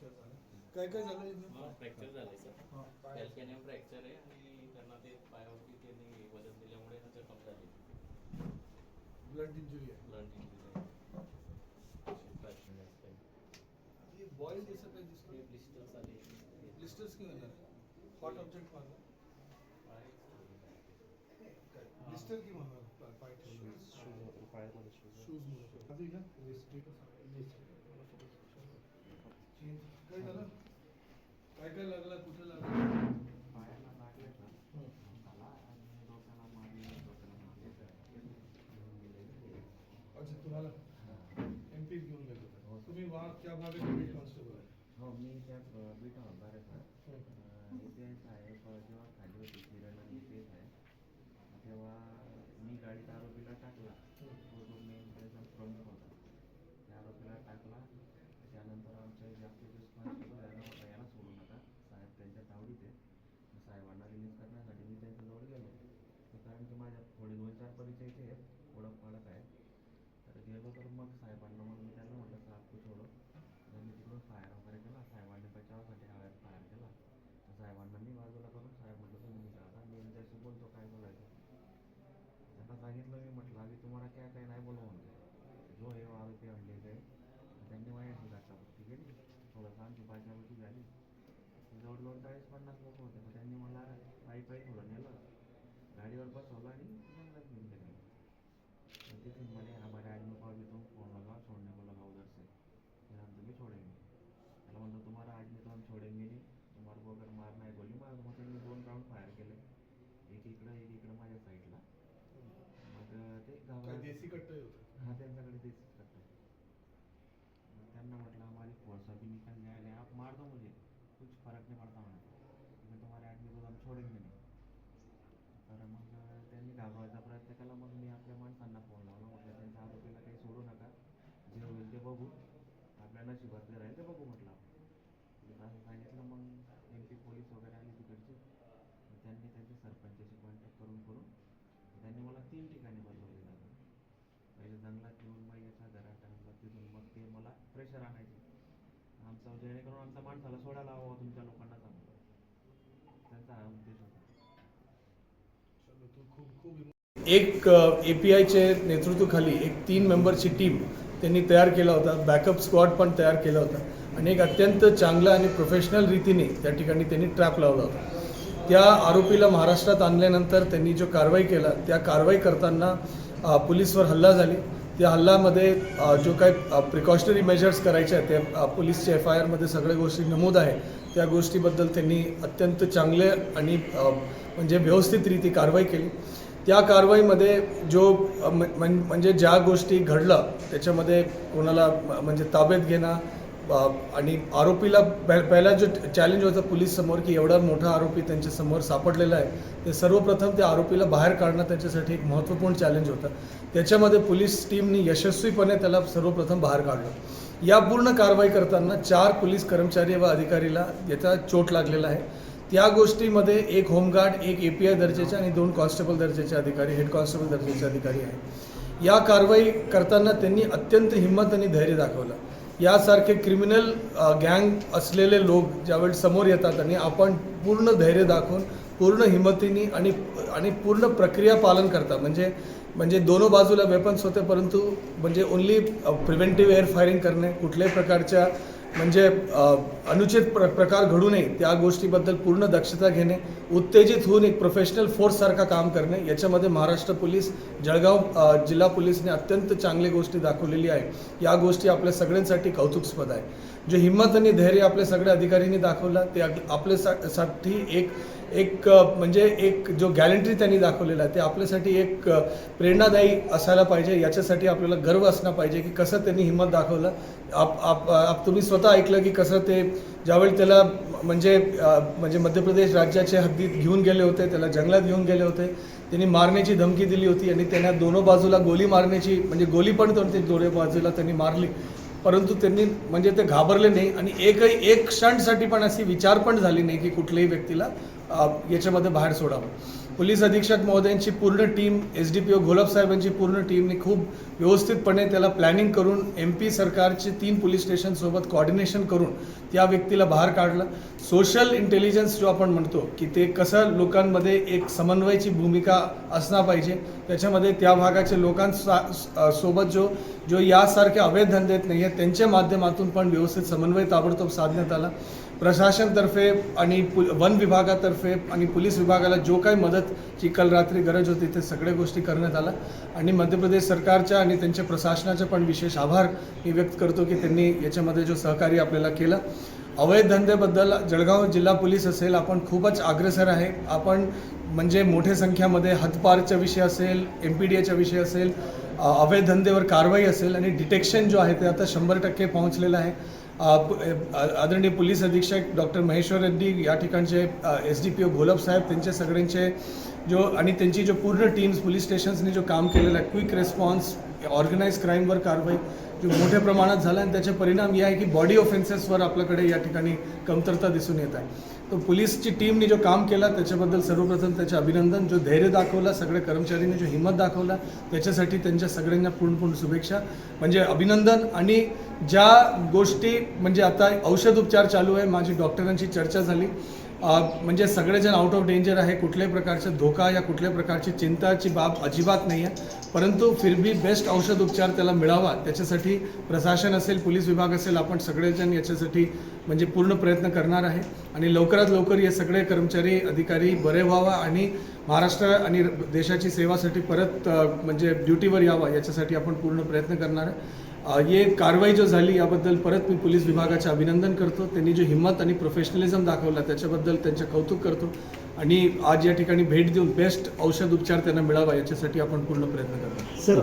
Fracture झालं. काय काय झालं? फ्रॅक्चर झालंय सर हा. कॅल्शियम फ्रॅक्चर आहे आणि त्यांना ते पायावरती त्यांनी वज़न दिल्यामुळे हा जखम झाली. ब्लड इंजुरी आहे. ब्लड ये बॉईल जैसा काय दिसतोय ब्लिस्टर्स आले. ब्लिस्टर्स क्यों होणार. हॉट ऑब्जेक्ट मारला. ब्लिस्टर क्यों होणार पा- पाय ठेवलं शूज़ मुळे काळजी घ्या त्या भागाचे बीट कॉन्स्टेबल आहे हो मी त्या बीटा बरं का हम्म. इथे साहेब जेव्हा खाली होती किरण आहे. तेव्हा मी गाडीत आरोपीला टाकला तो जो मेन त्याचा प्रमुख होता त्या आरोपीला टाकला त्यानंतर आमचे जे आपले जे कॉन्स्टेबल आहे ना म्हटलं याला सोडू नका साहेब त्यांच्या तावडीत आहे मग साहेबांना रिलीज करण्यासाठी मी त्यांच्याजवळ गेलो तर कारण की माझ्या थोडे दोन चार परिचय इथे आहेत ओळख पाळख आहे तर गेलो तर मग साहेबांना मग मी त्यांना म्हटलं साहेब तू सोडो त्यांनी तिकडून फायर वगैरे केला साहेबांनी बचावासाठी हव्यात फायर केला तर साहेबांना मी बाजूला करून साहेब म्हटलं तुम्ही निघा आता मी त्यांच्याशी बोलतो काय बोलायचं त्यांना सांगितलं मी म्हटलं आधी तुम्हाला काय काय नाही बोलू म्हणतो जो हे आरोपी आणले गए त्यांनी माझ्याशी घाटापट्टी केली थोडंसं आमची बाजावटी झाली जवळजवळ चाळीस पन्नास लोक होते मग त्यांनी मला पायी पायी थोडं नेलं. गाडीवर बसवलं आणि जंगलात घेऊन गेलं. और तिथे म्हणे हमारे आदमी को अभी तुम फोन लगाओ छोड़ने को लगाओ उधर से फिर हम तुम्हें छोड़ेंगे त्याला म्हणलं तुम्हाला आदमी तो हम छोड़ेंगे नहीं तुम्हाला को अगर मारना है गोली मार मग त्यांनी दोन राऊंड फायर केले. एक इकडं एक इकडं माझ्या साईडला मग ते घाबरले. देसी कट्टे होते? हाँ त्यांच्याकडे करते मग त्यांना म्हटलं हमारी फोर्स अभी निकल जाएगा आप मार दो मुझे. कुछ फरक नहीं पड़ता मैंने मी तुम्हाला आदमी होऊन हम छोड़ेंगे तर मग त्यांनी घाबरवायचा प्रयत्न केला मग मी आपल्या माणसांना फोन लावला म्हटलं त्यांच्या आरोपीला काही सोडू नका जे होईल ते बघू। आपल्या नशिबात जे राहील ते बघू म्हटलं आपण. म्हणजे असं सांगितलं मग एम पी पोलीस वगैरे आली तिकडची. त्यांनी त्यांच्या सरपंचाशी कॉन्टॅक्ट करून करून त्यांनी मला तीन ठिकाणी बसवले जातं पहिले जंगलात घेऊन मग याच्या घरात आणलं तिथून मग ते मला प्रेशर आणायचे. आमचा जेणेकरून आमच्या माणसाला सोडायला हवं तुमच्या लोकांना सांगतो त्यांचा हा उद्देश होता. चलो तू खूप खूप एक ए पी आयचे नेतृत्वाखाली एक तीन मेंबरची टीम त्यांनी तयार केला होता. बॅकअप स्क्वॉड पण तयार केला होता. आणि एक अत्यंत चांगला आणि प्रोफेशनल रीतीने त्या ठिकाणी त्यांनी ट्रॅप लावला होता. त्या आरोपीला महाराष्ट्रात आणल्यानंतर त्यांनी जो कारवाई केला त्या कारवाई करताना पोलीसवर हल्ला झाली. त्या हल्ल्यामध्ये जो काही प्रिकॉशनरी मेजर्स करायचे आहेत ते पोलीसच्या एफ आय आरमध्ये सगळ्या गोष्टी नमूद आहे त्या गोष्टीबद्दल त्यांनी अत्यंत चांगले आणि म्हणजे व्यवस्थितरीती कारवाई केली. त्या कारवाईमध्ये जो म्हणजे ज्या गोष्टी घडलं त्याच्यामध्ये कोणाला म्हणजे ताब्यात घेणं आणि आरोपीला पहिला जो चॅलेंज होता पोलीस समोर की एवढा मोठा आरोपी त्यांच्यासमोर सापडलेला आहे ते सर्वप्रथम त्या आरोपीला बाहेर काढणं त्याच्यासाठी एक महत्त्वपूर्ण चॅलेंज होतं. त्याच्यामध्ये पोलीस टीमनी यशस्वीपणे त्याला सर्वप्रथम बाहेर काढलं. या पूर्ण कारवाई करताना चार पोलीस कर्मचारी व अधिकारीला याचा चोट लागलेला आहे. त्या गोष्टीमध्ये एक होमगार्ड एक ए पी आय दर्जाचे आणि दोन कॉन्स्टेबल दर्जाचे अधिकारी हेड कॉन्स्टेबल दर्जाचे अधिकारी आहेत. या कारवाई करताना त्यांनी अत्यंत हिंमत आणि धैर्य दाखवलं. यासारखे क्रिमिनल गँग असलेले लोक ज्यावेळी समोर येतात आणि आपण पूर्ण धैर्य दाखवून पूर्ण हिंमतीने आणि आणि पूर्ण प्रक्रिया पालन करता म्हणजे म्हणजे दोनों बाजूला वेपन्स होते परंतु म्हणजे ओन्ली प्रिव्हेंटिव्ह एअर फायरिंग करणे कुठल्याही प्रकारच्या म्हणजे अनुचित प्र प्रकार घडू नये त्या गोष्टीबद्दल पूर्ण दक्षता घेणे उत्तेजित होऊन एक प्रोफेशनल फोर्ससारखा काम करणे याच्यामध्ये महाराष्ट्र पोलीस जळगाव जिल्हा पोलीसने अत्यंत चांगली गोष्टी दाखवलेली आहे. या गोष्टी आपल्या सगळ्यांसाठी कौतुकस्पद आहे. जे हिंमत आणि धैर्य आपल्या सगळ्या अधिकाऱ्यांनी दाखवला ते आपल्यासाठी साठी एक एक म्हणजे एक जो गॅरंटी त्यांनी दाखवलेला आहे ते आपल्यासाठी एक प्रेरणादायी असायला पाहिजे. याच्यासाठी आपल्याला गर्व असला पाहिजे की कसं त्यांनी हिंमत दाखवलं. आप आप आप तुम्ही स्वतः ऐकलं की कसं ते ज्यावेळी त्याला म्हणजे म्हणजे मध्य प्रदेश राज्याच्या हद्दीत घेऊन गेले होते त्याला जंगलात घेऊन गेले होते त्यांनी मारण्याची धमकी दिली होती आणि त्यांना दोनों बाजूला गोली मारण्याची म्हणजे गोली पण त्यांनी दोन्ही बाजूला त्यांनी मारली. परंतु त्यांनी म्हणजे ते घाबरले नाही आणि एकही एक क्षणसाठी पण अशी विचार पण झाली नाही की कुठल्याही व्यक्तीला याच्यामध्ये बाहेर सोडावं. पोलीस अधीक्षक महोदयांची पूर्ण team S D P O Gholap साहेबांची पूर्ण टीमने खूप व्यवस्थितपणे त्याला प्लॅनिंग करून एम पी सरकारचे तीन पोलीस स्टेशनसोबत कॉर्डिनेशन करून त्या व्यक्तीला बाहेर काढलं. सोशल इंटेलिजन्स जो आपण म्हणतो की ते कसं लोकांमध्ये एक समन्वयाची भूमिका असणार पाहिजे त्याच्यामध्ये त्या भागाच्या लोकांसा सोबत जो जो यासारखे अवैध धंदे नाही आहेत त्यांच्या माध्यमातून पण व्यवस्थित समन्वय ताबडतोब साधण्यात आला. प्रशासनतर्फे आणि पु वन विभागातर्फे आणि पोलीस विभागाला जो काही मदतची काल रात्री गरज होती ते सगळ्या गोष्टी करण्यात आल्या. आणि मध्य प्रदेश सरकारच्या आणि त्यांच्या प्रशासनाचे पण विशेष आभार मी व्यक्त करतो की त्यांनी याच्यामध्ये जो सहकार्य आपल्याला केलं. अवैध धंद्याबद्दल जळगाव जिल्हा पोलीस असेल आपण खूपच अग्रेसर आहे. आपण म्हणजे मोठ्या संख्यामध्ये हद्दपारचा विषय असेल एम पी डी एचा विषय असेल अवैध धंदेवर कारवाई असेल आणि डिटेक्शन जो आहे ते आता शंभर टक्के पोहोचलेलं आहे. आदरणीय पोलीस अधीक्षक डॉक्टर महेश्वर रेड्डी या ठिकाणचे S D P O Bholap साहेब त्यांचे सगळ्यांचे जो आणि त्यांची जो पूर्ण टीम्स पोलीस स्टेशन्सनी जो काम केलेलं आहे क्विक रेस्पॉन्स ऑर्गनाईज क्राईमवर कारवाई मोठ्या प्रमाणात झाला आणि त्याचे परिणाम हे आहे की बॉडी ऑफेन्सेसवर आपल्याकडे या ठिकाणी कमतरता दिसून येत आहे. तो पोलीसची टीमने जो काम केला त्याच्याबद्दल सर्वप्रथम त्याचे अभिनंदन जो धैर्य दाखवला सगळ्या कर्मचाऱ्यांनी जो हिंमत दाखवला त्याच्यासाठी त्यांच्या सगळ्यांना पूर्णपूर्ण शुभेच्छा. म्हणजे अभिनंदन आणि ज्या गोष्टी म्हणजे आता औषध उपचार चालू आहे माझी डॉक्टरांची चर्चा झाली. म्हणजे सगळेजण आउट ऑफ डेंजर आहे कुठल्याही प्रकारचा धोका या कुठल्याही प्रकारची चिंताची बाब अजिबात नाही आहे परंतु फिर भी बेस्ट औषध उपचार त्याला मिळावा त्याच्यासाठी प्रशासन असेल पोलीस विभाग असेल आपण सगळेजण याच्यासाठी म्हणजे पूर्ण प्रयत्न करणार आहे. आणि लवकरात लवकर हे सगळे कर्मचारी अधिकारी बरे व्हावा आणि महाराष्ट्र आणि देशाची सेवासाठी परत म्हणजे ड्युटीवर यावा याच्यासाठी आपण पूर्ण प्रयत्न करणार आहे. ये कारवाई जो झाली याबद्दल परत मी पोलीस विभागाचे अभिनंदन करतो. त्यांनी जो हिंमत आणि प्रोफेशनलिझम दाखवला त्याच्याबद्दल त्यांचे कौतुक करतो. आणि आज या ठिकाणी भेट देऊन बेस्ट औषध उपचार त्यांना मिळावा याच्यासाठी आपण पूर्ण प्रयत्न करतो सर